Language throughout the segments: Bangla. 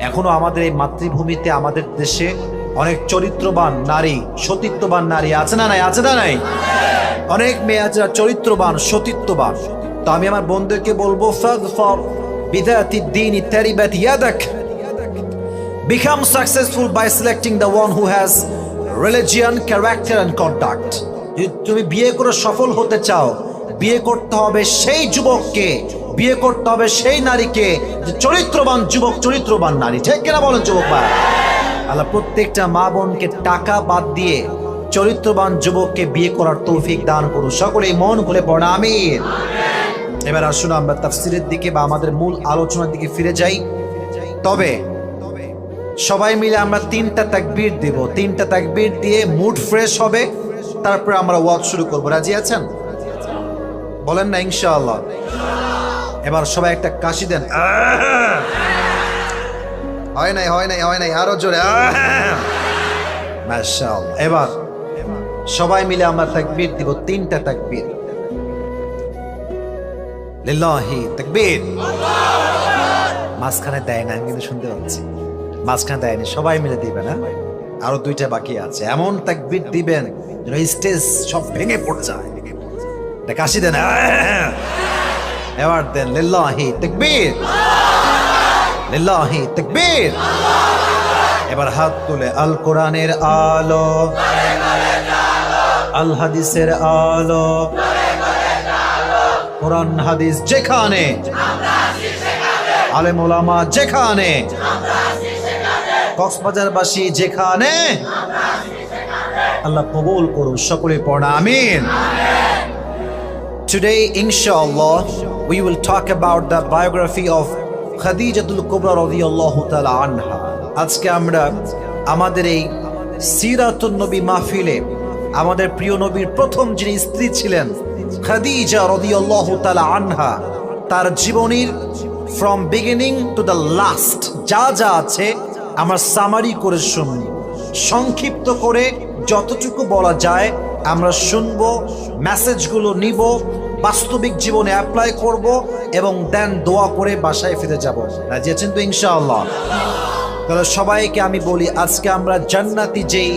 এখনও আমাদের এই মাতৃভূমিতে আমাদের দেশে অনেক চরিত্রবান নারী সতীত্ববান নারী আছে না নাই? আছে না নাই? অনেক মেয়ে আছে চরিত্রবান সতীত্ববান। তো আমি আমার বন্ধুকে বলব Become successful by selecting the one who has religion, character and conduct. তুমি বিয়ে করে সফল হতে চাও বিয়ে করতে হবে সেই যুবককে। বিয়ে করতে হবে সেই নারীকে চরিত্রবান যুবক, চরিত্রবান নারী। ঠিক কিনা বলেন যুবক ভাই? আল্লাহ, প্রত্যেকটা মা বোনকে টাকা বাদ দিয়ে চরিত্রবান যুবককে বিয়ে করার তৌফিক দান করুন। সকলেই মন খুলে পড়া আমির এবার আসুন আমরা তাফসিরের দিকে বা আমাদের মূল আলোচনার দিকে ফিরে যাই। তবে সবাই মিলে আমরা তিনটা তাকবীর দেব। তিনটা তাকবীর দিয়ে মুড ফ্রেশ হবে। তারপরে আমরা ওয়াজ শুরু করব। রাজি আছেন? বলেন না, ইনশাআল্লাহ। এবার সবাই একটা কাশি দেন। হয় নাই হয় নাই হয় নাই, আরও জোরে। এবার সবাই মিলে আমরা তাকবীর দিব, তিনটা তাকবীর। লিল্লাহি তাকবীর। মাঝখানে দেয় না আমি কিন্তু শুনতে পাচ্ছি। মাঝখানে দেয়নি সবাই মিলে দিবে না? আরও দুইটা বাকি আছে। এমন তাকবীর দিবেন যেন স্টেজ সব ভেঙে পড়ে যায়। কাশি দেন এবার দেন, লিল্লাহি তাকবীর। লিল্লাহি তাকবীর। এবার হাত তুলে আল কোরআনের আলো। আল হাদিসের আলো। কোরআন, হাদিস যেখানে। আলেম ওলামা যেখানে। কক্সবাজারবাসী যেখানে। আল্লাহ কবুল করুন সকলে পড়া আমিন। Today, inshallah, we will talk about the biography of Khadijatul Kubra radiyallahu ta'ala anha. আজকে আমরা আমাদের এই সিরাতুন নবী মাহফিলে আমাদের প্রিয় নবীর প্রথম যিনি স্ত্রী ছিলেন খাদিজা রাদিয়াল্লাহু তাআলা আনহা তার জীবনীর from beginning to the last যা যা আছে আমরা সামারি করে শুনব সংক্ষিপ্ত করে যতটুকু বলা যায় আমরা শুনব মেসেজগুলো নিব, বাস্তবিক জীবনে অ্যাপ্লাই করব এবং দেন দোয়া করে বাসায় ফিরে যাব। আছেন তো ইনশাআল্লাহ? তাহলে সবাইকে আমি বলি, আজকে আমরা জান্নাতি যেই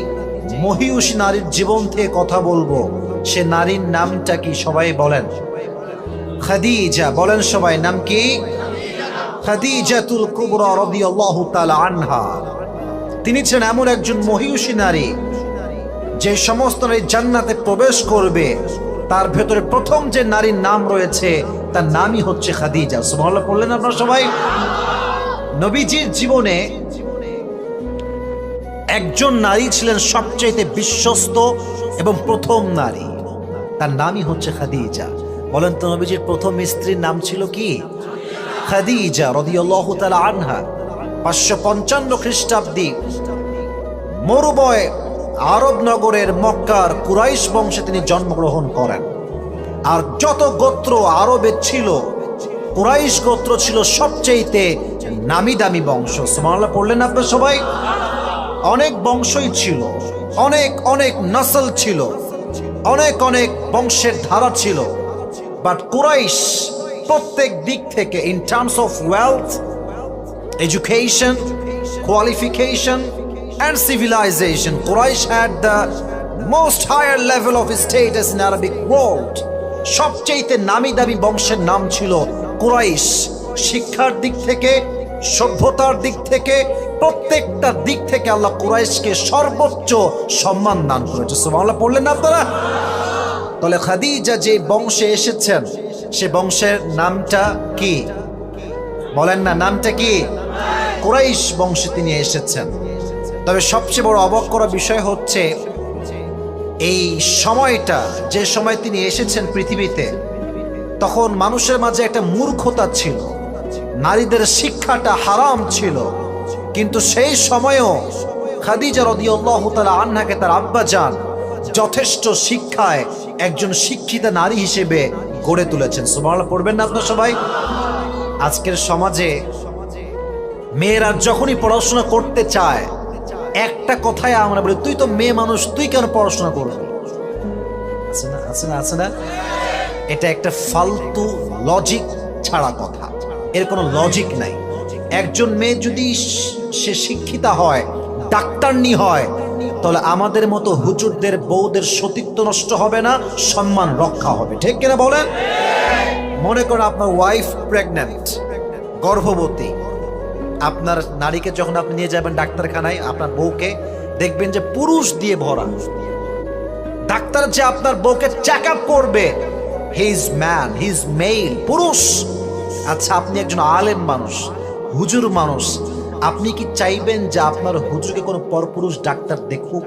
মহিউষ নারীর জীবন থেকে কথা বলব, সে নারীর নামটা কি সবাই বলেন? খাদিজা, বলেন সবাই, নাম কি? খাদিজাতুল কুবরা রাদিয়াল্লাহু তাআলা আনহা। তিনি ছিলেন এমন একজন মহিষী নারী যে সমস্ত নারী জান্নাতে প্রবেশ করবে, তার ভেতরে প্রথম যে নারীর নাম রয়েছে, তার নামই হচ্ছে খাদিজা। সুবহানাল্লাহ, পড়লেন আপনারা সবাই? নবীজির জীবনে একজন নারী ছিলেন সবচেয়ে বিশ্বস্ত এবং প্রথম নারী। তার নামই হচ্ছে খাদিজা। বলেন তো নবীজির প্রথম স্ত্রীর নাম ছিল কি? খাদিজা রদিয়াল্লাহু তাআলা আনহা। পাঁচশো পঞ্চান্ন খ্রিস্টাব্দী মরুবয় আরব নগরের মক্কার কুরাইশ বংশে তিনি জন্মগ্রহণ করেন। আর যত গোত্র আরবে ছিল কুরাইশ গোত্র ছিল সবচেয়েতে নামি দামি বংশ। সুবহানাল্লাহ পড়লেন আপনার সবাই? অনেক বংশই ছিল অনেক অনেক নসল ছিল অনেক অনেক বংশের ধারা ছিল। বাট কুরাইশ প্রত্যেক দিক থেকে in terms of wealth education, qualification, and civilization. Quraysh had the most higher level of status in Arabic world. সবচেয়েতে নামি দামি বংশের নাম ছিল কুরাইশ। শিক্ষার দিক থেকে, সভ্যতার দিক থেকে, প্রত্যেকটা দিক থেকে আল্লাহ কুরাইশকে সর্বোচ্চ সম্মান দান করেছে। সুবহানাল্লাহ, পড়লেন আপনারা? তাহলে খাদিজা যে বংশে এসেছেন, সে বংশের নামটা কি? বলেন না, নামটা কি? কুরাইশ বংশে তিনি এসেছেন। তবে সবচেয়ে বড় অবাক করা বিষয় হচ্ছে এই সময়টা, যে সময় তিনি এসেছেন পৃথিবীতে, তখন মানুষের মাঝে একটা মূর্খতা ছিল। নারীদের শিক্ষাটা হারাম ছিল। কিন্তু সেই সময়েও খাদিজা রদিয়াল্লাহু তাআলা আন্নাকে তার আব্বা যান যথেষ্ট শিক্ষায় একজন শিক্ষিতা নারী হিসেবে গড়ে তুলেছেন। সুবহানাল্লাহ, পড়বেন না আপনার সবাই? আজকের সমাজে মেয়েরা যখনই পড়াশোনা করতে চায় একটা কথায় আমরা বলি, তুই তো মেয়ে মানুষ, তুই কেন পড়াশোনা করবি? আছে না আছে না আছে না? এটা একটা ফালতু লজিক ছাড়া কথা। এর কোনো লজিক নাই। একজন মেয়ে যদি সে শিক্ষিতা হয় ডাক্তারনি হয়, তাহলে আমাদের মতো হুজুরদের, বউদের সতীত্ব নষ্ট হবে না, সম্মান রক্ষা হবে। ঠিক কিনা বলেন? মনে করেন আপনার ওয়াইফ প্রেগন্যান্ট গর্ভবতী। আপনার নারীকে যখন আপনি নিয়ে যাবেন ডাক্তারখানায়, আপনার বউকে, দেখবেন যে পুরুষ দিয়ে ভরা। ডাক্তার যে আপনার বউকে চেক আপ করবে he is man he is male পুরুষ। আচ্ছা আপনি একজন আলেম মানুষ, হুজুর মানুষ, আপনি কি চাইবেন যে আপনার হুজুরকে কোনো পরপুরুষ ডাক্তার দেখুক?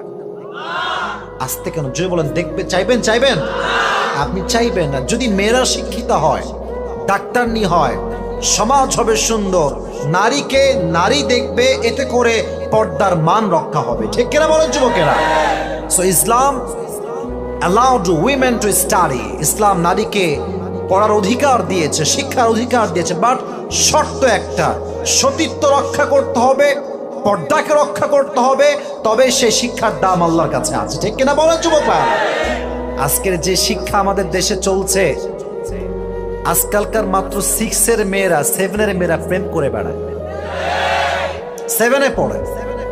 আসতে কেন যদি বলেন, দেখবে, চাইবেন চাইবেন? আপনি চাইবেন না, যদি মেয়েরা শিক্ষিত হয়, ডাক্তার ডাক্তারনি হয়, সমাজ হবে সুন্দর। নারীকে নারী দেখবে, এতে করে পর্দার মান রক্ষা হবে। ঠিক কিনা বলেন যুবকেরা? So Islam allowed women to study ইসলাম নারীকে পড়ার অধিকার দিয়েছে, শিক্ষার অধিকার দিয়েছে বাট শর্ত একটা, সতীত্ব রক্ষা করতে হবে, পর্দাকে রক্ষা করতে হবে, তবে সেই শিক্ষার দাম আল্লাহর কাছে আছে। ঠিক কিনা বলেন যুবকরা? আজকের যে শিক্ষা আমাদের দেশে চলছে আজকালকার মাত্র সিক্সের মেয়েরা সেভেনের মেয়েরা প্রেম করে বেড়ায়। সেভেনে পড়ে।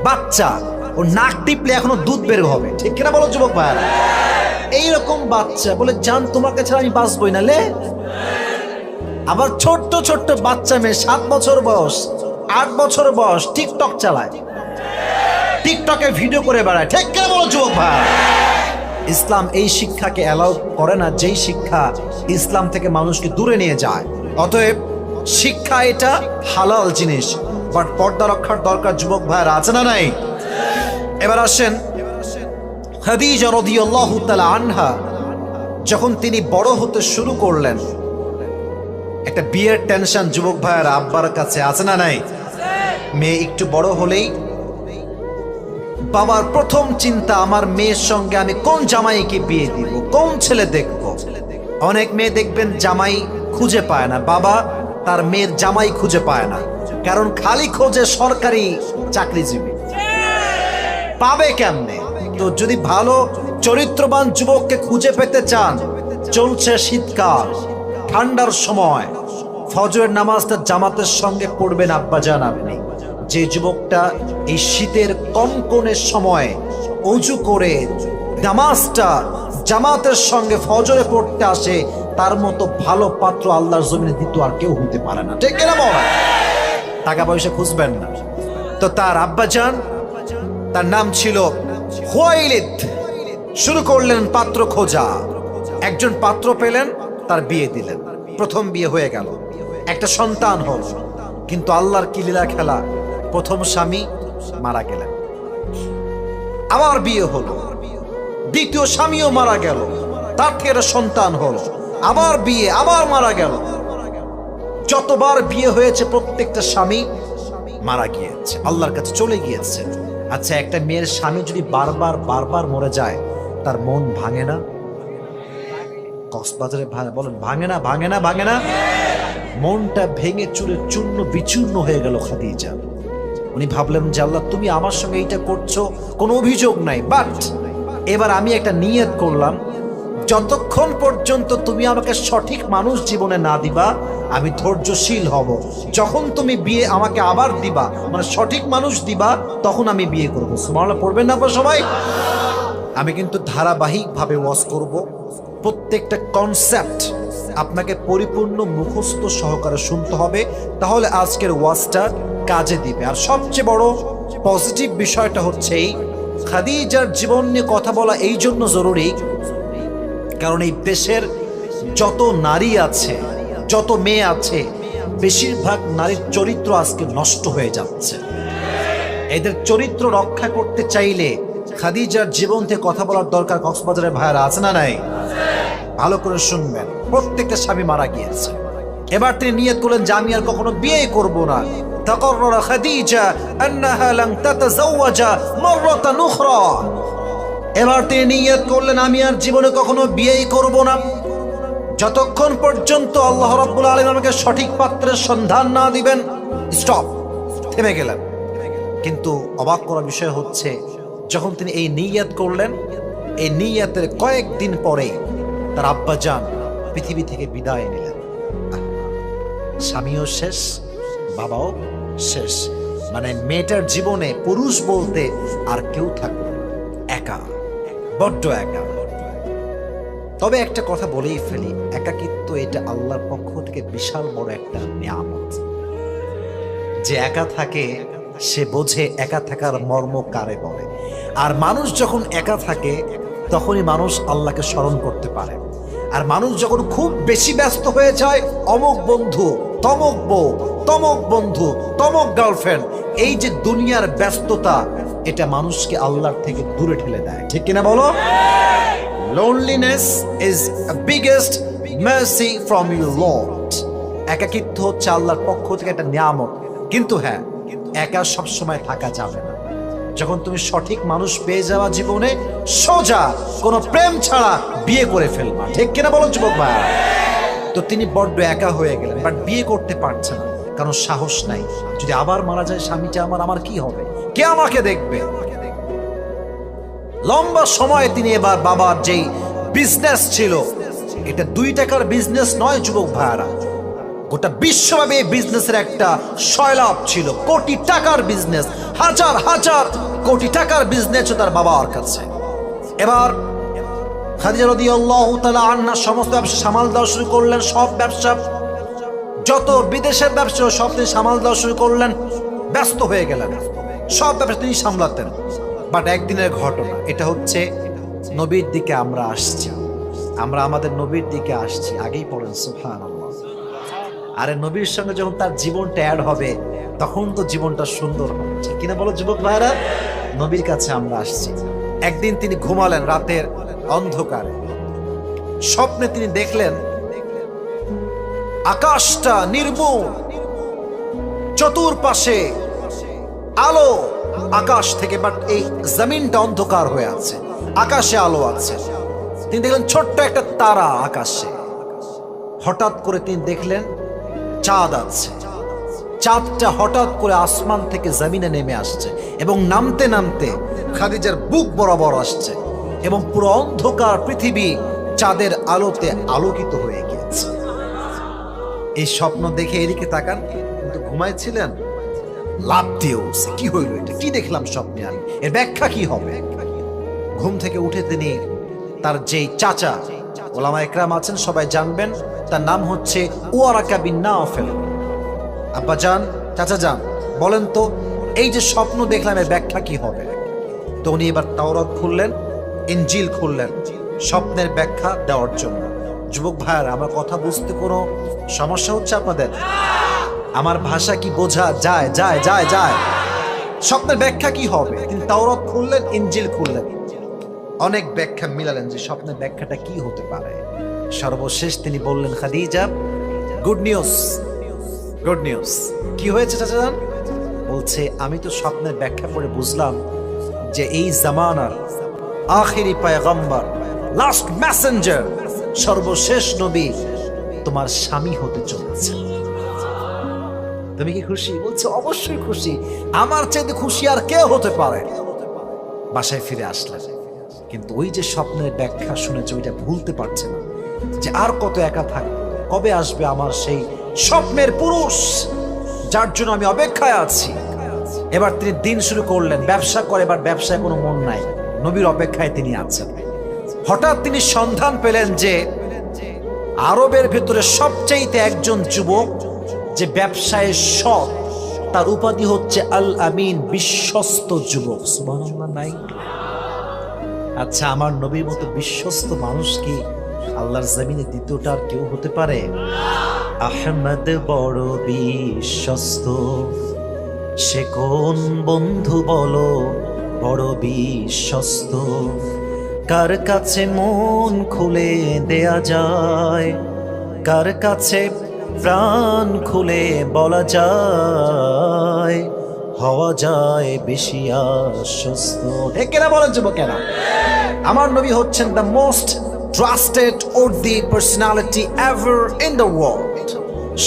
বাচ্চা। ও নাক টিপলে এখনও দুধ বের হবে। ঠিক কিনা বলো, যুবক ভাইয়ারা? এইরকম বাচ্চা। বলে, জান, তোমার কাছে আমি বাঁচবই না, লে? আবার ছোট্ট ছোট্ট বাচ্চা মেয়ে, সাত বছর বয়স, আট বছর বয়স টিকটক চালায়। টিকটকে ভিডিও করে বেড়ায়। ঠিক কেন বলো, যুবক ভাই ইসলাম এই শিক্ষাকে অ্যালাউ করে না, যেই শিক্ষা ইসলাম থেকে মানুষকে দূরে নিয়ে যায়। অতএব শিক্ষা এটা হালাল জিনিস। বাট পর্দা রক্ষার দরকার যুবক ভাইয়েরা, আছে না নাই? এবার আসেন আনহা, যখন তিনি বড় হতে শুরু করলেন। একটা বিয়ের টেনশন যুবক ভাইয়ের, আব্বার কাছে, আছে না নাই? মেয়ে একটু বড় হলেই বাবার প্রথম চিন্তা, আমার মেয়ের সঙ্গে আমি কোন জামাইকে বিয়ে দিব, কোন ছেলে দেখব? অনেক মেয়ে দেখবেন জামাই খুঁজে পায় না। বাবা তার মেয়ের জামাই খুঁজে পায় না। কারণ খালি খোঁজে সরকারি চাকরিজীবী। পাবে কেমনে? তো যদি ভালো চরিত্রবান যুবককে খুঁজে পেতে চান, চলছে শীতকাল, ঠান্ডার সময়। ফজরের নামাজটা জামাতের সঙ্গে পড়বেন আব্বাজান আপনি। যে যুবকটা এই শীতের কনকনের সময় অজু করে নামাজটা জামাতের সঙ্গে ফজরে পড়তে আসে, তার মতো ভালো পাত্র আল্লাহর জমিনে দিত আর কেউ হতে পারে না। ঠিক কিনা বল? টাকা পয়সা খুঁজবেন না। তো তার আব্বাজান, তার নাম ছিল হোয়াইলিদ শুরু করলেন পাত্র খোঁজা। একজন পাত্র পেলেন, তার বিয়ে দিলেন। প্রথম বিয়ে হয়ে গেল। একটা সন্তান হল। কিন্তু আল্লাহর কিলীলা খেলা? প্রথম স্বামী মারা গেলেন। আবার বিয়ে হলো। দ্বিতীয় স্বামীও মারা গেল। তার থেকে সন্তান হলো। আবার বিয়ে, আবার মারা গেল। যতবার বিয়ে হয়েছে প্রত্যেকটা স্বামী মারা গিয়েছে, আল্লাহর কাছে চলে গিয়েছে। আচ্ছা একটা মেয়ের স্বামী যদি বারবার বারবার মরে যায়, তার মন ভাঙে না? কক্সবাজারে বলেন, ভাঙে না ভাঙে না ভাঙে না? মনটা ভেঙে চুরে চূর্ণ বিচূর্ণ হয়ে গেল খাদিজা। উনি ভাবলেন যে আল্লাহ, তুমি আমার সঙ্গে এইটা করছ, কোনো অভিযোগ নাই বাট এবার আমি একটা নিয়ত করলাম, যতক্ষণ পর্যন্ত তুমি আমাকে সঠিক মানুষ জীবনে না দিবা, আমি ধৈর্যশীল হব। যখন তুমি বিয়ে আমাকে আবার দিবা মানে সঠিক মানুষ দিবা, তখন আমি বিয়ে করব। সুমালা পড়বেন না সবাই? আমি কিন্তু ধারাবাহিকভাবে ওয়াজ করব। প্রত্যেকটা কনসেপ্ট আপনাকে পরিপূর্ণ মুখস্থ সহকারে শুনতে হবে, তাহলে আজকের ওয়াজটা কাজে দিবে। আর সবচেয়ে বড় পজিটিভ বিষয়টা হচ্ছে এই খাদিজার জীবন নিয়ে কথা বলা এই জন্য জরুরি, কারণ এই দেশের যত নারী আছে, যত মেয়ে আছে, বেশিরভাগ নারীর চরিত্র আজকে নষ্ট হয়ে যাচ্ছে। এদের চরিত্র রক্ষা করতে চাইলে খাদিজার জীবন থেকে কথা বলার দরকার কক্সবাজারের ভাইয়ারা আছে না নাই? ভালো করে শুনবেন। প্রত্যেকটা স্বামী মারা গিয়েছে। এবার তিনি নিয়ত করলেন যে আমি আর কখনো বিয়ে করব না। تقرر خديجة أنها لن تتزوج مرة أخرى এবার তিনি নিয়ত করলেন আমি আর জীবনে কখনো বিয়েই করব না যতক্ষণ পর্যন্ত আল্লাহ রাব্বুল আলামিন আমাকে সঠিক পাত্রের সন্ধান না দিবেন স্টপ থেমে গেলেন কিন্তু অবাক করার বিষয় হচ্ছে যখন তিনি এই নিয়াত করলেন এই নিয়াতের কয়েকদিন পরে তার আব্বা যান পৃথিবী থেকে বিদায় নিলেন আহ, স্বামীও শেষ বাবাও শেষ। মানে মেয়েটার জীবনে পুরুষ বলতে আর কেউ থাকবে একা। বড্ড একা। তবে একটা কথা বলেই ফেলি, একাকিত্ব এটা আল্লাহর পক্ষ থেকে বিশাল বড় একটা নিয়ামত। যে একা থাকে, সে বোঝে একা থাকার মর্ম কারে বলে। আর মানুষ যখন একা থাকে, তখনই মানুষ আল্লাহকে স্মরণ করতে পারে। আর মানুষ যখন খুব বেশি ব্যস্ত হয়ে যায় অমক বন্ধু তমক বউ তমক বন্ধু তমক গার্লফ্রেন্ড এই যে দুনিয়ার ব্যস্ততা, এটা মানুষকে আল্লাহর থেকে দূরে ঠেলে দেয়। ঠিক কিনা বলো? Loneliness is biggest mercy from lord একাকিত্ব হচ্ছে আল্লাহর পক্ষ থেকে একটা কিন্তু হ্যাঁ একা সব সময় থাকা যাবে না। যখন তুমি সঠিক মানুষ পেয়ে যাওয়া জীবনে, সোজা কোনো প্রেম ছাড়া বিয়ে করে ফেলবা। ঠিক কিনা বলো, যুবক ভাই? তো তিনি বড্ড একা হয়ে গেলেন বাট বিয়ে করতে পারছে না। কারণ সাহস নাই। যদি আবার মারা যায় স্বামীটা আমার আমার কি হবে? কে আমাকে দেখবে? লম্বা সময় তিনি এবার বাবার যেই বিজনেস ছিল, এটা দুই টাকার বিজনেস নয়, যুবক ভাইয়ারা। গোটা বিশ্বব্যাপী এই বিজনেসের একটা সয়লাভ ছিল, কোটি টাকার বিজনেস হাজার হাজার কোটি টাকার বিজনেস তার বাবার কাছে। এবার খাদিজা রাদিয়াল্লাহু তাআলা আন্না সমস্ত ব্যবসা সামাল দেওয়া শুরু করলেন, সব ব্যবসা যত বিদেশের ব্যবসা সব তিনি সামাল দেওয়া শুরু করলেন, ব্যস্ত হয়ে গেলেন। সব ব্যবসা তিনি সামলাতেন। বাট একদিনের ঘটনা, এটা হচ্ছে নবীর দিকে আমরা আসছি। আমরা আমাদের নবীর দিকে আসছি। আগেই পড়েন সুফান আরে নবীর সঙ্গে যখন তার জীবনটা অ্যাড হবে, তখন তো জীবনটা সুন্দর হবে। কিনা বলো যুবক ভাইরা নবীর কাছে আমরা আসছি। একদিন তিনি ঘুমালেন রাতের অন্ধকারে। স্বপ্নে তিনি দেখলেন আকাশটা নির্মূল, চতুর্পাশে আলো। আকাশ থেকে বাট এই জমিনটা অন্ধকার হয়ে আছে, আকাশে আলো আছে। তিনি দেখলেন ছোট্ট একটা তারা আকাশে। হঠাৎ করে তিনি দেখলেন চাঁদ আছে। চাঁদটা হঠাৎ করে আসমান থেকে জমিনে নেমে আসছে এবং নামতে নামতে খাদিজার বুক বরাবর আসছে এবং পুরো অন্ধকার পৃথিবী চাঁদের আলোতে আলোকিত হয়ে গিয়েছে। এই স্বপ্ন দেখে এদিকে তাকান, কিন্তু ঘুমাইছিলেন? লাভ দিয়ে উঠছে। কি হইল এটা? কি দেখলাম স্বপ্নে আমি? এর ব্যাখ্যা কি হবে? ঘুম থেকে উঠে তিনি তার যেই চাচা, ওলামা একরাম আছেন, সবাই জানবেন, তার নাম হচ্ছে ওয়ারাকা বিন নাফেল আব্বা যান, চাচা যান, বলেন তো, এই যে স্বপ্ন দেখলাম, এর ব্যাখ্যা কি হবে? তো উনি এবার তাওরাত খুললেন ইঞ্জিল খুললেন, স্বপ্নের ব্যাখ্যা দেওয়ার জন্য। যুবক ভাইয়ার, আমার কথা বুঝতে কোনো সমস্যা হচ্ছে আপনাদের? আমার ভাষা কি বোঝা যায় যায় যায় যায়? স্বপ্নের ব্যাখ্যা কি হবে? তিনি তাওরাত খুললেন ইঞ্জিল খুললেন। অনেক ব্যাখ্যা মিলালেন যে স্বপ্নের ব্যাখ্যাটা কি হতে পারে। সর্বশেষ তিনি বললেন, Khadija good news good news কি হয়েছে, চাচা বলছে, আমি তো স্বপ্নের ব্যাখ্যা করে বুঝলাম যে এই জামানার আখিরি পায়গম্বর লাস্ট মেসেঞ্জার সর্বশেষ নবী তোমার স্বামী হতে চলেছে। তুমি কি খুশি? বলছে, অবশ্যই খুশি। আমার চাইতে খুশি আর কে হতে পারে? বাসায় ফিরে আসলেন। কিন্তু ওই যে স্বপ্নের ব্যাখ্যা শুনেছে, ওইটা ভুলতে পারছে না। যে আর কত একা থাকবে কবে আসবে আমার সেই স্বপ্নের পুরুষ? যার জন্য আমি অপেক্ষায় আছি। এবার তিনি দিন শুরু করলেন। ব্যবসা করে, এবার ব্যবসায় কোনো মন নাই। নবীর অপেক্ষায় তিনি আছেন। হঠাৎ তিনি সন্ধান পেলেন যে আরবের ভেতরে সবচাইতে একজন যুবক যে ব্যবসায় সৎ, তার উপাধি হচ্ছে আল আমিন, বিশ্বস্ত যুবক। নাই। আচ্ছা আমার নবীর মতো বিশ্বস্ত মানুষ কি আল্লাহর জমিনে দ্বিতীয়টা আর কেউ হতে পারে? আহমদ বড় বিশ্বস্ত, সে কোন বন্ধু বলো, বড় বিশ্বস্ত। কার কাছে মন খুলে দেয়া যায়? কার কাছে প্রাণ খুলে বলা যায়? হওয়া যায় বেশি আশ্বস্ত। একেরা বলেন যুবকেরা আমার নবী হচ্ছেন the most trusted or the personality ever in the world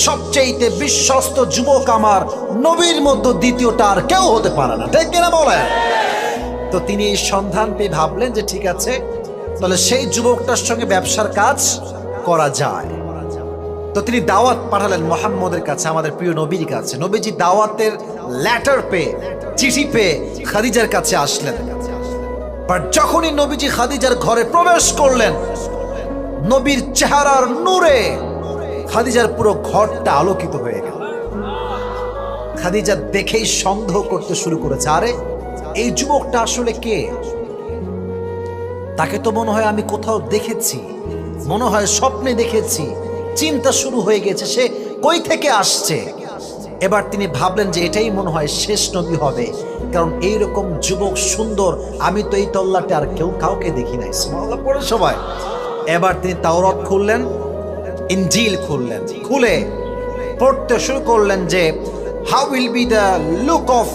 সবচেয়ে বিশ্বস্ত যুবক আমার নবীর মতো দ্বিতীয়টা আর কেউ হতে পারে না। ঠিক কিনা বলেন? তো তিনি সন্ধান পেয়ে ভাবলেন যে ঠিক আছে, তাহলে সেই যুবকটার সঙ্গে ব্যবসার কাজ করা যায়। তো তিনি দাওয়াত পাঠালেন মোহাম্মদের কাছে, আমাদের প্রিয় নবীর কাছে। নবীজি দাওয়াতের ল্যাটার পেয়ে, চিঠি পেয়ে খাদিজার কাছে আসলেন। বাট যখনই নবীজি খাদিজার ঘরে প্রবেশ করলেন, নবীর চেহারার নূরে খাদিজার পুরো ঘরটা আলোকিত হয়ে গেল। খাদিজা দেখেই সন্দেহ করতে শুরু করেছে, আরে এই যুবকটা আসলে কে? তাকে তো মনে হয় আমি কোথাও দেখেছি। মনে হয় স্বপ্নে দেখেছি। চিন্তা শুরু হয়ে গেছে, সে কই থেকে আসছে? এবার তিনি ভাবলেন যে এটাই মনে হয় শেষ নবী হবে। কারণ এইরকম যুবক সুন্দর, আমি তো এই তল্লাটে আর কেউ কাউকে দেখি নাই। পড়ে সবাই। এবার তিনি তাওরাত খুললেন, ইনজিল খুললেন, খুলে পড়তে শুরু করলেন যে, how will be the look of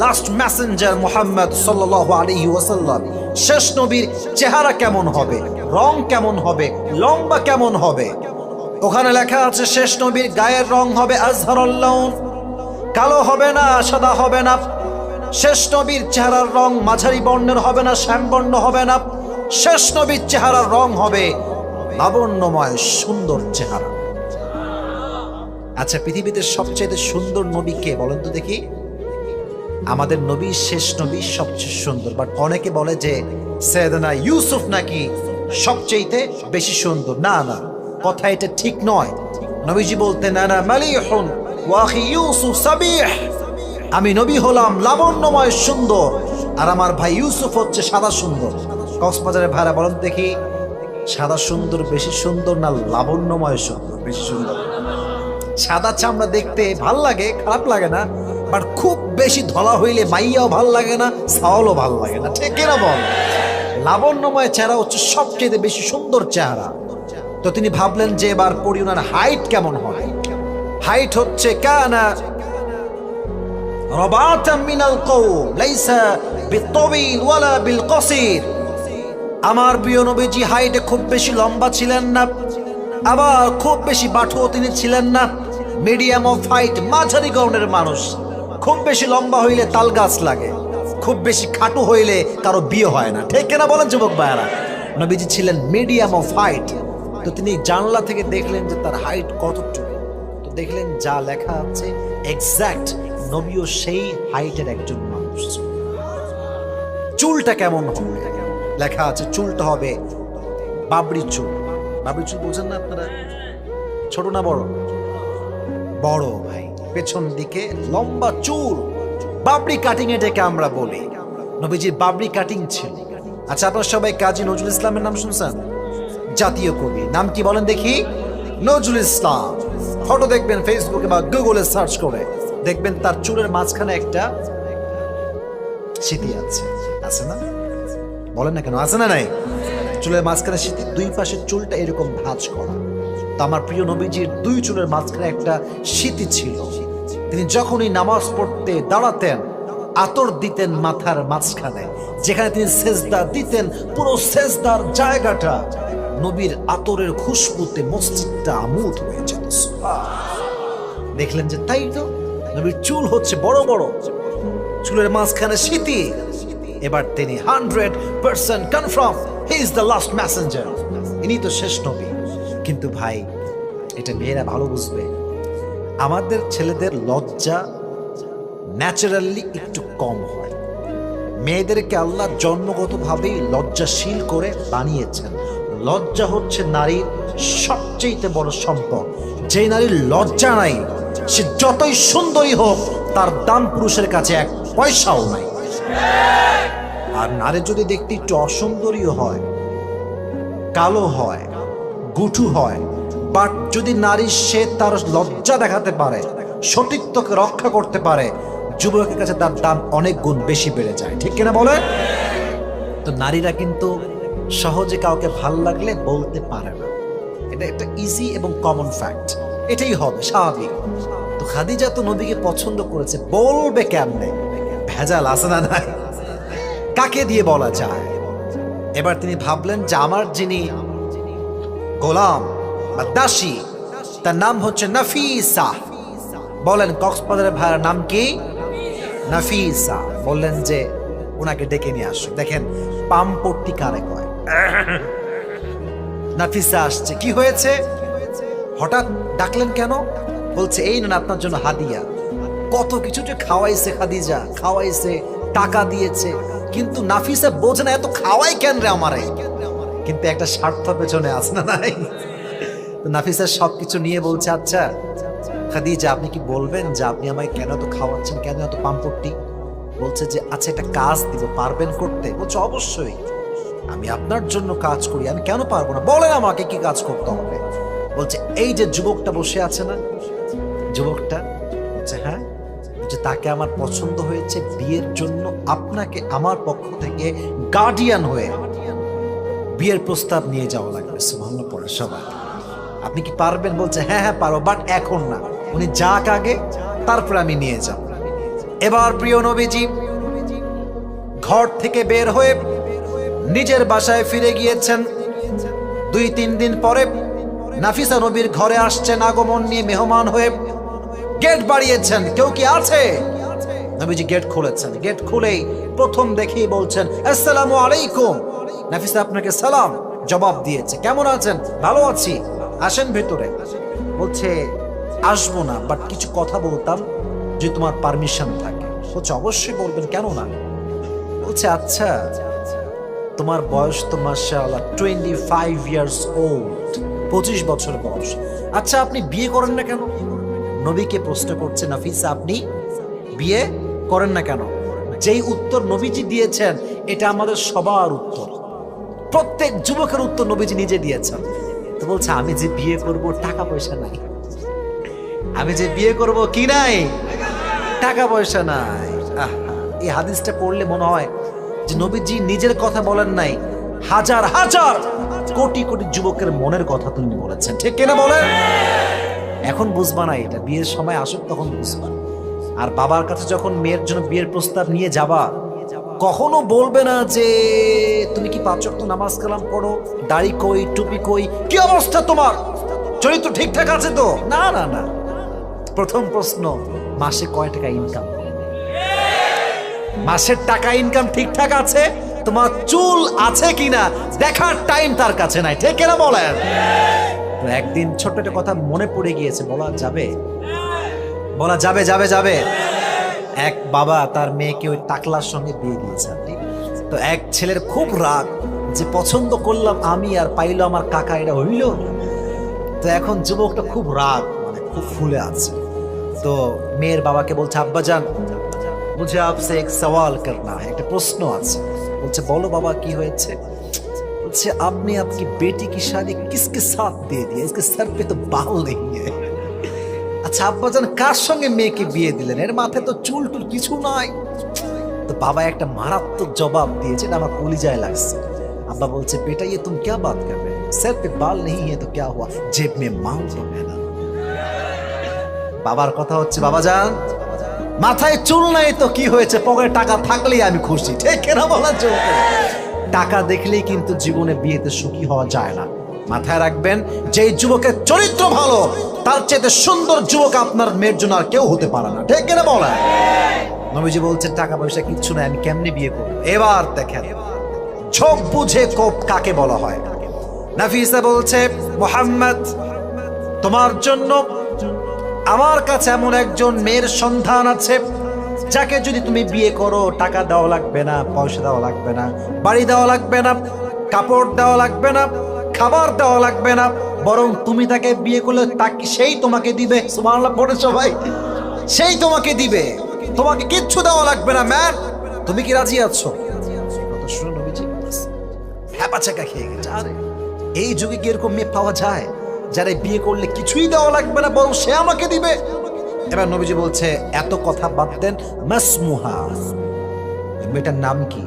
last messenger Muhammad সাল্লাহ আলাইহি ওয়াসাল্লাম শেষ নবীর চেহারা কেমন হবে, রং কেমন হবে, লম্বা কেমন হবে? ওখানে লেখা আছে, শেষ নবীর গায়ের রং হবে আজহারুল্লাউন কালো হবে না, সাদা হবে না, শেষ নবীর চেহারার রং মাঝারি বর্ণের হবে না শ্যামবর্ণ হবে না, শেষ নবীর চেহারার রং হবে লাবণ্যময় সুন্দর চেহারা। আচ্ছা পৃথিবীতে সবচেয়ে সুন্দর নবী কে বলেন তো দেখি। আমাদের নবী, শেষ নবী সবচেয়ে সুন্দর। বাট অনেকে বলে যে, সৈয়দনা ইউসুফ নাকি সবচেয়েতে বেশি সুন্দর। না না, কথা এটা ঠিক নয়। নবীজি বলতে না না মালিহুন ওয়াহি ইউসুফ সাবিহ। আমি নবী হলাম লাবণ্যময় সুন্দর, আর আমার ভাই ইউসুফ হচ্ছে সাদা সুন্দর। কক্সবাজারের ভাড়া বলেন, দেখি, সাদা সুন্দর বেশি সুন্দর না লাবণ্যময় সুন্দর? বেশি সুন্দর? সাদা চামড়া দেখতে ভালো লাগে, খারাপ লাগে না বাট খুব বেশি ধলা হইলে মাইয়াও ভালো লাগে না সাওয়ালও ভালো লাগে না। ঠিক কিনা বল? লাবণ্যময় চেহারা হচ্ছে সবচেয়ে বেশি সুন্দর চেহারা। তো তিনি ভাবলেন যে এবার পড়ি ওনার হাইট কেমন হয়? হাইট হচ্ছে কানা রবাতাম মিনাল কওম, লাইসা বিত্তাবিল ওয়ালা বিল কসির। আমার প্রিয় নবীজি, হাইটে খুব বেশি লম্বা ছিলেন না, আবার খুব বেশি বাঠুও তিনি ছিলেন না। মিডিয়াম অফ হাইট, মাঝারি গৌনের মানুষ। খুব বেশি লম্বা হইলে তাল গাছ লাগে। খুব বেশি খাটু হইলে কারও বিয়ে হয় না। ঠিক কেনা বলেন যুবক ভাইয়ারা? নবীজি ছিলেন মিডিয়াম অফ হাইট তো তিনি জানলা থেকে দেখলেন যে তার হাইট কতটুকু। তো দেখলেন যা লেখা আছে এক্স্যাক্ট নবীও সেই হাইটের একজন মানুষ। চুলটা কেমন হবে? লেখা আছে, চুলটা হবে বাবরি চুল। বাবরি চুল বোঝেন না আপনারা? ছোট না বড়? বড় ভাই। পেছন দিকে লম্বা চুল বাবরি কাটিং এটাকে আমরা বলি। নবীজির বাবরি কাটিং ছিল। আচ্ছা আপনারা সবাই কাজী নজরুল ইসলামের নাম শুনছেন? জাতীয় কবি। নাম কি বলেন দেখি? নজরুল ইসলাম। ফটো দেখবেন ফেসবুকে বা গুগলে সার্চ করে। দেখবেন তার চুলের মাঝখানে একটা স্মৃতি আছে। আছে না? বলেন না কেন? আছে না নাই? চুলের মাঝখানে স্মৃতি দুই পাশের চুলটা এরকম ভাঁজ করা। তো আমার প্রিয় নবীজির দুই চুলের মাঝখানে একটা স্মৃতি ছিল। তিনি যখনই নামাজ পড়তে দাঁড়াতেন, আতর দিতেন মাথার মাঝখানে, যেখানে তিনি সেজদা দিতেন, পুরো সেজদার জায়গাটা নবীর আতরের খুশবুতে মসজিদটা আমুদ হয়ে যেত। দেখলেন যে তাই তো, নবীর চুল হচ্ছে বড় বড়, চুলের মাঝখানে স্মৃতি এবার তিনি hundred percent confirm, he is the last messenger. ইনি তো শেষ নবী। কিন্তু ভাই, এটা মেয়েরা ভালো বুঝবে। আমাদের ছেলেদের লজ্জা ন্যাচারালি একটু কম হয়। মেয়েদেরকে আল্লাহ জন্মগতভাবেই লজ্জাশীল করে বানিয়েছেন। লজ্জা হচ্ছে নারীর সবচেয়ে বড় সম্পদ। যে নারীর লজ্জা নাই, সে যতই সুন্দরী হোক, তার দাম পুরুষের কাছে এক পয়সাও নাই। আর নারী যদি দেখতে একটু অসুন্দরীও হয়, কালো হয়, গুঠু হয় বাট যদি নারী সে তার লজ্জা দেখাতে পারে সতীত্বকে রক্ষা করতে পারে, যুবকের কাছে তার দাম অনেক গুণ বেশি বেড়ে যায়। ঠিক কিনা বলে তো নারীরা কিন্তু সহজে কাউকে ভালো লাগলে বলতে পারে না। এটা একটা ইজি এবং কমন ফ্যাক্ট এটাই হবে স্বাভাবিক। তো খাদিজা তো নবীকে পছন্দ করেছে। বলবে কেমনে? ভেজাল আছে না নাই? কাকে দিয়ে বলা যায়? এবার তিনি ভাবলেন যে আমার যিনি গোলাম দাসী তার নাম হচ্ছে নাফিসা। বলেন কক্সবাজারের ভাইয়ের নাম কি? নাফিসা। বললেন যে ওনাকে ডেকে নিয়ে আসো দেখেন পাম্পট্টি কারে কয়? নাফিসা আসছে। কি হয়েছে? হঠাৎ ডাকলেন কেন? বলছে, এই না আপনার জন্য হাদিয়া। কত কিছু যে খাওয়াইছে খাদিজা, খাওয়াইছে, টাকা দিয়েছে। কিন্তু নাফিসা বোঝে না, এত খাওয়াই কেন রে আমারে? কিন্তু একটা স্বার্থ পেছনে আছে না নাই? তো নাফিসা সবকিছু নিয়ে বলছে আচ্ছা খাদিজা, আপনি কি বলবেন যে আপনি আমায় কেন এত খাওয়াচ্ছেন? কেন এত পাম্পটি বলছে যে আচ্ছা একটা কাজ দিব, পারবেন করতে? বলছে, অবশ্যই। আমি আপনার জন্য কাজ করি। আমি কেন পারব না? বলেন আমাকে কি কাজ করতে হবে? বলছে, এই যে যুবকটা বসে আছে না, যুবকটা বলছে হ্যাঁ যে তাকে আমার পছন্দ হয়েছে বিয়ের জন্য আপনাকে আমার পক্ষ থেকে গার্ডিয়ান হয়ে বিয়ের প্রস্তাব নিয়ে যাওয়া লাগবে। সুবহানাল্লাহ, পড়ে সবাই। আপনি কি পারবেন? বলছে হ্যাঁ হ্যাঁ পারো বাট এখন না। উনি যাক আগে, তারপর আমি নিয়ে যাব। এবার প্রিয় নবীজি ঘর থেকে বের হয়ে নিজের বাসায় ফিরে গিয়েছেন। দুই, তিন দিন পরে নাফিসা নবীর ঘরে আসছেন আগমন নিয়ে মেহমান হয়ে। গেট বাড়িয়েছেন। কেউ কি আছে? নবীজি গেট খুলেছেন। গেট খুলেই প্রথম দেখেই বলছেন, আসসালামু আলাইকুম। নাফিসা আপনাকে সালাম, জবাব দিয়েছে। কেমন আছেন? ভালো আছি। আসেন ভেতরে। বলছে, আসব না বাট কিছু কথা বলতাম যে তোমার পারমিশন থাকে। বলছে, অবশ্যই বলবেন, কেন না? বলছে আচ্ছা তোমার বয়স তো মাশাআল্লাহ টোয়েন্টি ফাইভ ইয়ার্স ওল্ড পঁচিশ বছর বয়স। আচ্ছা আপনি বিয়ে করেন না কেন? নবীকে প্রশ্ন করছে, নাফিসা, আপনি বিয়ে করেন না কেন? যেই উত্তর নবীজি দিয়েছেন, এটা আমাদের সবার উত্তর। প্রত্যেক যুবকের উত্তর নবীজি নিজে দিয়েছেন। তো বলছে, আমি যে বিয়ে করব, টাকা পয়সা নাই। আমি যে বিয়ে করব কি নাই? টাকা পয়সা নাই। এই হাদিসটা পড়লে মনে হয় যে নবীজি নিজের কথা বলেন নাই, হাজার হাজার কোটি কোটি যুবকের মনের কথা তুমি বলেছেন। ঠিক কিনা বলেন? এখন বুঝবা না এটা, বিয়ের সময় আসুক তখন বুঝবা। আর বাবার কাছে যখন মেয়ের জন্য বিয়ের প্রস্তাব নিয়ে যাবা কখনো বলবে না যে, তুমি কি পাঁচ ওয়াক্ত নামাজ কালাম পড়ো? দাড়ি কই, টুপি কই? কি অবস্থা তোমার? চরিত্র ঠিকঠাক আছে তো? না না না। প্রথম প্রশ্ন, মাসে কয় টাকা ইনকাম মাসের টাকা ইনকাম ঠিকঠাক আছে? তোমার চুল আছে কিনা? দেখার টাইম তার কাছে নাই, ঠিক কিনা বলেন? তো একদিন ছোট্ট একটা কথা মনে পড়ে গিয়েছে, বলা যাবে? বলা যাবে যাবে যাবে। এক বাবা তার মেয়েকে ওই টাকলার সঙ্গে বিয়ে দিয়েছে আপনি তো এক ছেলের খুব রাগ যে পছন্দ করলাম আমি আর পাইলো আমার কাকা এটা হইল তো এখন যুবকটা খুব রাগ মানে খুব ফুলে আছে তো মেয়ের বাবাকে বলছে আব্বাজান মুঝে আপসে এক সওয়াল করনা है একটা প্রশ্ন আছে বলছে বলো বাবা কি হয়েছে বলছে आपने आपकी बेटी की शादी किसके साथ दे दिया इसके सर पे तो बाल नहीं है আচ্ছা আব্বাজান, কার সঙ্গে মেয়েকে বিয়ে দিলেন? এর মাথায় তো চুল টুল কিছু নয় তো বাবা একটা মারাত্মক জবাব দিয়েছে আমার কলিজায় লাগছে। আব্বা বলছে, বেটা ইয়ে তুমি ক্যা বাত কর স্যার পে বাল নেই হে তো ক্যা হুয়া? জেব মে মাল তো না। বাবার কথা হচ্ছে বাবা যান মাথায় চুল নাই তো কি হয়েছে? পকেটে টাকা থাকলেই আমি খুশি। ঠিক কেন বলা চলবে টাকা দেখলেই কিন্তু জীবনে বিয়েতে সুখী হওয়া যায় না। মাথায় রাখবেন যে যুবকের চরিত্র ভালো, তার চেয়ে সুন্দর যুবক আপনার মেয়ের জন্য আর কেউ হতে পারে না। ঠিক কেন বলেন? নবীজি বলছে টাকা পয়সা কিচ্ছু নাই, আমি কেমনে বিয়ে করব? এবার দেখেন, ঝোঁক বুঝে কোপ কাকে বলা হয়? নাফিসা বলছে, মোহাম্মদ, তোমার জন্য আমার কাছে এমন একজন মেয়ের সন্ধান আছে, যাকে যদি তুমি বিয়ে করো, টাকা দেওয়া লাগবে না, পয়সা দেওয়া লাগবে না, বাড়ি দেওয়া লাগবে না, কাপড় দেওয়া লাগবে না খাবার দেওয়া লাগবে না। বরং তুমি তাকে বিয়ে করলে তাকে সেই তোমাকে দিবে? সুবহানাল্লাহ, পড়ে সবাই। সেই তোমাকে দিবে। তোমাকে কিচ্ছু দেওয়া লাগবে না ম্যাম তুমি কি রাজি আছো? গেছে এই যুগে কি এরকম মেয়ে পাওয়া যায়, যারা বিয়ে করলে কিছুই দেওয়া লাগবে না, বরং সে আমাকে দিবে? এবার নবীজি বলছে, এত কথা বাদ দেন, মাসমুহা। মেয়েটার নাম কি?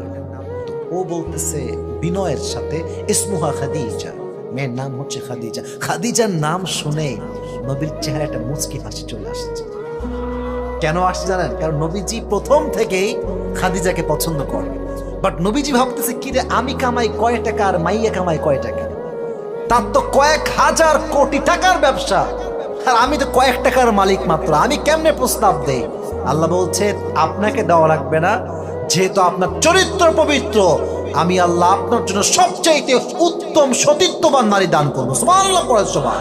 ও বলতেছে, বিনয়ের সাথে ইসমুহা খাদিজা। মেয়ের নাম হচ্ছে খাদিজা। খাদিজার নাম শুনে নবীর চেহারাটা মুচকি হাসি চলে আসছে। কেন আসছে জানেন? কারণ নবীজি প্রথম থেকেই খাদিজাকে পছন্দ করে। বাট নবীজি ভাবতেছে, কি রে, আমি কামাই কয় টাকা আর মাইয়া কামাই কয় টাকা? তার তো কয়েক হাজার কোটি টাকার ব্যবসা। আর আমি তো কয়েক টাকার মালিক মাত্র। আমি কেমনে প্রস্তাব দেই? আল্লাহ বলছে, আপনাকে দেওয়া লাগবে না। যেহেতু আপনার চরিত্র পবিত্র আমি আল্লাহ আপনার জন্য সবচাইতে উত্তম সতীত্ববান নারী দান করব। সবার আল্লাহ করার সবাই।